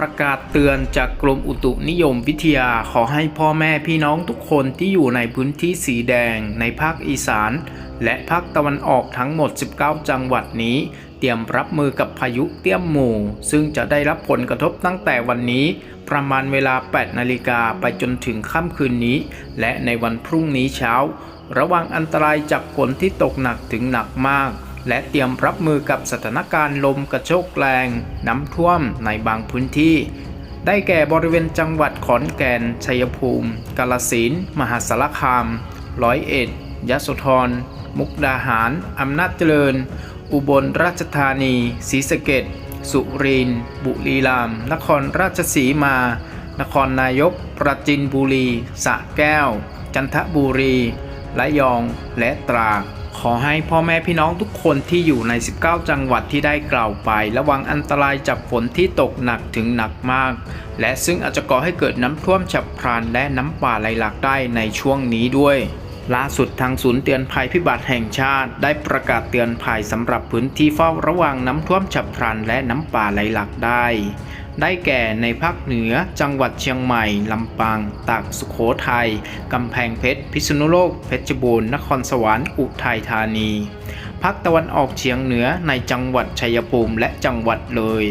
ประกาศเตือนจากกรมอุตุนิยมวิทยาขอให้พ่อแม่พี่น้องทุกคนที่อยู่ในพื้นที่สีแดงในภาคอีสาน และภาคตะวันออกทั้งหมด 19 จังหวัดนี้ เตรียมรับมือกับพายุเตี้ยมหมู่ ซึ่งจะได้รับผลกระทบตั้งแต่วันนี้ ประมาณเวลา 8 นาฬิกาไปจนถึงค่ำคืนนี้ และในวันพรุ่งนี้เช้า ระวังอันตรายจากฝนที่ตกหนักถึงหนักมาก และเตรียมรับมือกับสถานการณ์ลมกระโชกแรง น้ำท่วมในบางพื้นที่ ได้แก่บริเวณจังหวัดขอนแก่น ชัยภูมิ กาลสินธุ์มหาสารคาม ร้อยเอ็ด ยโสธร มุกดาหาร อำนาจเจริญ อุบลราชธานี ศรีสะเกดสุรินทร์ บุรีรัมย์ นครราชสีมา นครนายก ประจินบุรีสระแก้ว จันทบุรี ระยอง และตราด ขอให้พ่อแม่พี่น้องทุกคนที่อยู่ใน 19 จังหวัดที่ได้กล่าวไป ระวังอันตรายจากฝนที่ตกหนักถึงหนักมาก และซึ่งอาจจะก่อให้เกิดน้ำท่วมฉับพลันและน้ำป่าไหลหลากได้ในช่วงนี้ด้วย ล่าสุดทางศูนย์เตือนภัยพิบัติแห่งชาติ ได้ประกาศเตือนภัยสำหรับพื้นที่เฝ้าระวังน้ำท่วมฉับพลันและน้ำป่าไหลหลากได้ ได้แก่ในภาคเหนือ จังหวัดเชียงใหม่ ลำปาง ตากสุโขทัยกำแพงเพชร พิษณุโลก เพชรบูรณ์ นครสวรรค์ อุทัยธานี ภาคตะวันออกเฉียงเหนือในจังหวัดชัยภูมิและจังหวัดเลย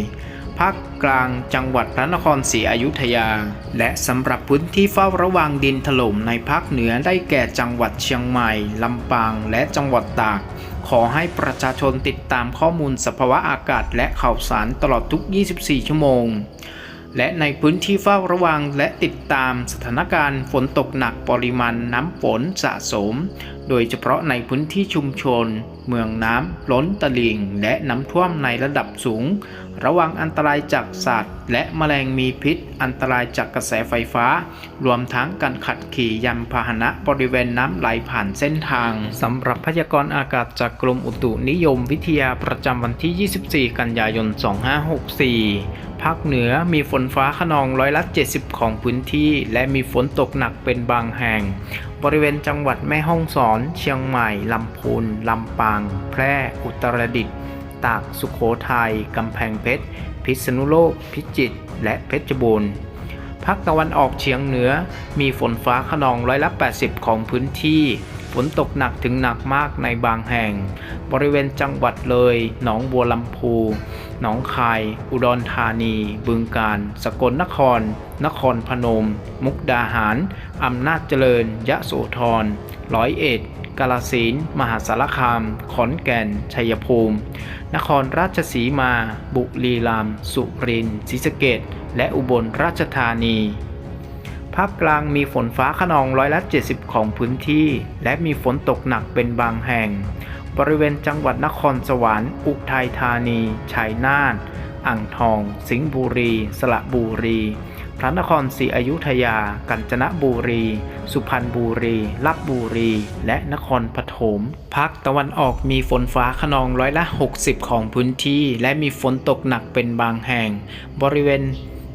ภาคกลางจังหวัดพระนครศรีอยุธยา และสำหรับพื้นที่เฝ้าระวังดินถล่มในภาคเหนือได้แก่จังหวัดเชียงใหม่ ลำปาง และจังหวัดตาก ขอให้ประชาชนติดตามข้อมูลสภาวะอากาศและข่าวสารตลอดทุก 24 ชั่วโมง และในพื้นที่เฝ้าระวังและติดตามสถานการณ์ฝนตกหนักปริมาณน้ำฝนสะสม โดยเฉพาะในพื้นที่ชุมชน เมืองน้ำล้นตลิ่ง และน้ำท่วมในระดับสูง ระวังอันตรายจากสัตว์ และแมลงมีพิษ อันตรายจากกระแสไฟฟ้า รวมทั้งการขัดขี่ยานพาหนะบริเวณน้ำไหลผ่านเส้นทางสำหรับพยากรณ์อากาศจากกรมอุตุนิยมวิทยาประจำวันที่ 24 กันยายน 2564ภาคเหนือมีฝนฟ้าขนองร้อยละ 70 ของพื้นที่ และมีฝนตกหนักเป็นบางแห่ง บริเวณจังหวัดแม่ฮ่องสอน เชียงใหม่ ลำพูน ลำปาง แพร่ อุตรดิตถ์ ตาก สุโขทัย กำแพงเพชร พิษณุโลก พิจิตร และเพชรบูรณ์ ภาคตะวันออกเฉียงเหนือ มีฝนฟ้าขนองร้อยละ 80 ของพื้นที่ ฝนตกหนักถึงหนักมากในบางแห่ง บริเวณจังหวัดเลย หนองบัวลำพู หนองคาย อุดรธานี บึงกาฬ สกลนคร นครพนม มุกดาหาร อำนาจเจริญ ยะโสธร ร้อยเอ็ดกาลสินมหาสารคาม ขอนแก่น ชัยภูมิ นครราชสีมา บุรีรัมย์ สุรินทร์ศรีสะเกษและอุบลราชธานี ภาคกลางมีฝนฟ้าขนองร้อยละ70 ของพื้นที่ และมีฝนตกหนักเป็นบางแห่ง บริเวณจังหวัดนครสวรรค์อุทัยธานี ชัยนาท อ่างทอง สิงห์บุรี สระบุรี พระนครศรีอยุธยา กาญจนบุรี สุพรรณบุรีลบบุรี และนครปฐม ภาคตะวันออกมีฝนฟ้าขนองร้อยละ 60 ของพื้นที่ และมีฝนตกหนักเป็นบางแห่ง บริเวณ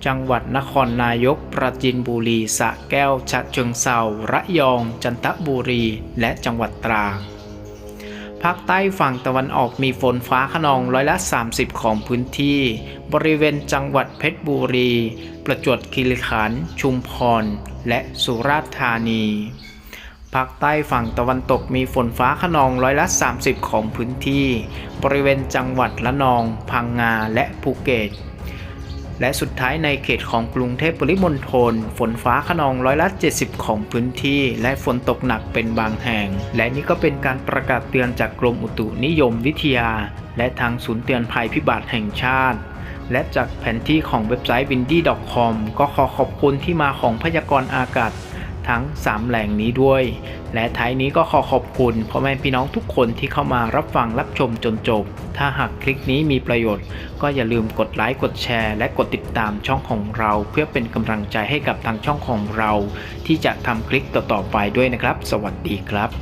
จังหวัดนครนายก ปราจินบุรีสระแก้ว ฉะเชิงเซาระยอง จันทบุรี และจังหวัดตราดภาคใต้ฝั่งตะวันออกมีฝนฟ้าขนองร้อยละ 30 ของพื้นที่ บริเวณจังหวัดเพชรบุรี ประจวบคีรีขันธ์ชุมพร และสุราษฎร์ธานีภาคใต้ฝั่งตะวันตกมีฝนฟ้าขนองร้อยละ 30 ของพื้นที่ บริเวณจังหวัดละนอง พังงาและภูเก็ต และสุดท้ายในเขตของกรุงเทพปริมณฑลฝนฟ้าขนองร้อยละ 70 ของพื้นที่ และฝนตกหนักเป็นบางแห่ง และนี่ก็เป็นการประกาศเตือนจากกรมอุตุนิยมวิทยา และทางศูนย์เตือนภัยพิบัติแห่งชาติ และจากแผนที่ของเว็บไซต์ windy.com ก็ขอขอบคุณที่มาของพยากรณ์อากาศ ทั้ง 3 แหล่งนี้ด้วย และท้ายนี้ก็ขอขอบคุณพ่อแม่พี่น้องทุกคนที่เข้ามารับฟังรับชมจนจบ ถ้าหากคลิปนี้มีประโยชน์ ก็อย่าลืมกดไลค์กดแชร์ และกดติดตามช่องของเรา เพื่อเป็นกำลังใจให้กับทางช่องของเรา ที่จะทำคลิปต่อๆไปด้วยนะครับ สวัสดีครับ